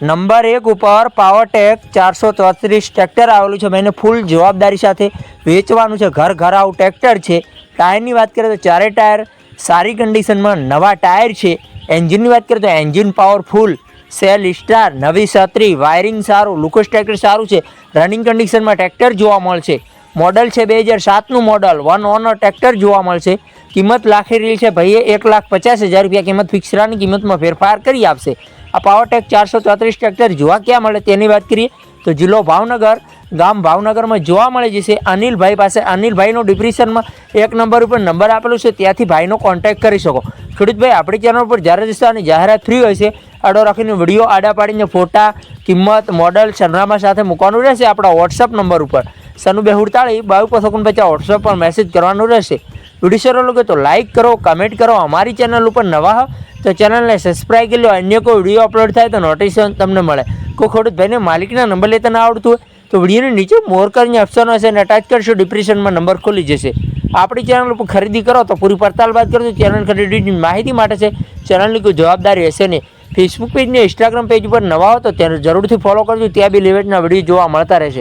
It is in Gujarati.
નંબર એક ઉપર પાવરટેક ચારસો ચોત્રીસ ટ્રેક્ટર આવેલું છે. ભાઈને ફૂલ જવાબદારી સાથે વેચવાનું છે. ઘર ઘર આવું ટ્રેક્ટર છે ટાયરની વાત કરીએ તો ચારે ટાયર સારી કન્ડિશનમાં નવા ટાયર છે. એન્જિનની વાત કરીએ તો એન્જિન પાવરફુલ સેલ સ્ટાર નવી છત્રી વાયરિંગ સારું લુકસ ટ્રેક્ટર સારું છે. રનિંગ કન્ડિશનમાં ટ્રેક્ટર જોવા મળશે. મોડલ છે બે હજાર સાતનું મોડલ. વન ઓનર ટ્રેક્ટર જોવા મળશે. કિંમત લાખી રહી છે. ભાઈએ એક લાખ પચાસ હજાર રૂપિયા કિંમત ફિક્સરાની કિંમતમાં ફેરફાર કરી આપશે. આ પાવરટેક ચારસો ચોત્રીસ ટ્રેક્ટર જોવા ક્યાં મળે તેની વાત કરીએ તો જિલ્લો ભાવનગર, ગામ ભાવનગરમાં જોવા મળે જશે. અનિલભાઈ પાસે, અનિલભાઈનો ડિપ્રેશનમાં એક નંબર ઉપર નંબર આપેલું છે. ત્યાંથી ભાઈનો કોન્ટેક્ટ કરી શકો. ખેડૂતભાઈ, આપણી ચેનલ પર જ્યારે જશે જાહેરાત ફ્રી હોય છે, આડો રાખીને વીડિયો આડા પાડીને ફોટા, કિંમત મોડલ સરનામા સાથે મૂકવાનું રહેશે આપણા વોટ્સઅપ નંબર ઉપર. સનુ બે હુડતાળી બાવીસ પાંચ ઓગણપચાસ વોટ્સઅપ પર મેસેજ કરવાનો રહેશે. વીડિયો લોકો તો લાઇક કરો કમેન્ટ કરો, અમારી ચેનલ ઉપર નવા હો, તો ચેનલને સબસ્ક્રાઈબ કરી લો, અન્ય કોઈ વીડિયો અપલોડ થાય તો નોટિફિકેશન તમને મળે. કોઈ ભાઈને માલિકના નંબર લેતા ના આવડતું હોય, તો વિડીયોની નીચે મોર કરીને ઓપ્શન હશે અને અટેચ કરશો ડિપ્રેશનમાં નંબર ખોલી જશે. આપણી ચેનલ ઉપર ખરીદી કરો, તો પૂરી પડતાલ બાદ કરો ચેનલ ખરીદીની માહિતી માટે છે. ચેનલની કોઈ જવાબદારી હશે નહીં. ફેસબુક પેજ ને ઇન્સ્ટાગ્રામ પેજ ઉપર નવા હો, તો તેને જરૂરથી ફોલો કરજો, ત્યાં બી લેવેટના વીડિયો જોવા મળતા રહેશે.